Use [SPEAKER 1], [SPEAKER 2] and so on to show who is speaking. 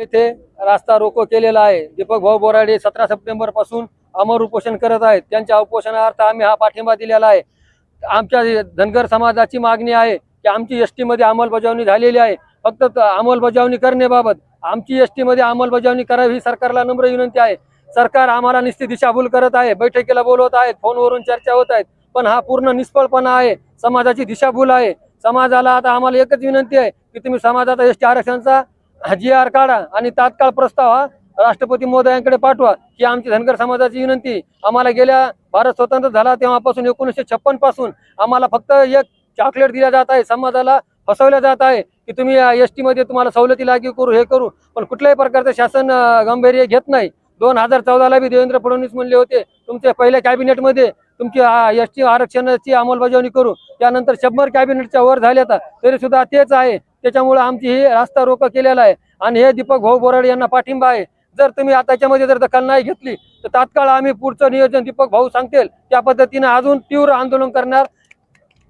[SPEAKER 1] येथे रास्ता रोको केलेला आहे. दीपक भाऊ बोराडे सतरा सप्टेंबरपासून अमर उपोषण करत आहेत. त्यांच्या उपोषणार्थ आम्ही हा पाठिंबा दिलेला आहे. आमच्या धनगर समाजाची मागणी आहे की आमची एसमध्ये अंमलबजावणी झालेली आहे. फक्त अंमलबजावणी करण्याबाबत आमची एसमध्ये अंमलबजावणी करावी ही सरकारला नम्र विनंती आहे. सरकार आम्हाला निश्चित दिशाभूल करत आहे. बैठकीला बोलवत आहेत. फोनवरून चर्चा होत आहेत. पण हा पूर्ण निष्फळपणा आहे. समाजाची दिशाभूल आहे. समाजाला आता आम्हाला एकच विनंती आहे की तुम्ही समाजाचा एस टी आरक्षणाचा जी आर काढा आणि तात्काळ प्रस्ताव हा राष्ट्रपती मोदयांकडे पाठवा. ही आमची धनगर समाजाची विनंती. आम्हाला गेल्या भारत स्वतंत्र झाला तेव्हापासून एकोणीसशे छप्पनपासून आम्हाला फक्त एक चॉकलेट दिल्या जात आहे. समाजाला फसवल्या जात आहे की तुम्ही एस टीमध्ये तुम्हाला सवलती लागू करू हे करू. पण कुठल्याही प्रकारचं शासन गांभीर्य घेत नाही. दोन हजार चौदाला बी देवेंद्र फडणवीस म्हणले होते तुमच्या पहिल्या कॅबिनेटमध्ये तुमची एस टी आरक्षणाची अंमलबजावणी करू त्यानंतर शंभर कॅबिनेटच्या वर झाल्या तरी सुद्धा तेच आहे. त्याच्यामुळे आमची ही रास्ता रोक केलेला आहे. आणि हे दीपक भाऊ बोराडे यांना पाठिंबा आहे. जर तुम्ही आता त्याच्यामध्ये जर दखल नाही घेतली तर तात्काळ आम्ही पुढचं नियोजन दीपक भाऊ सांगतील. त्या पद्धतीने अजून तीव्र आंदोलन करणार.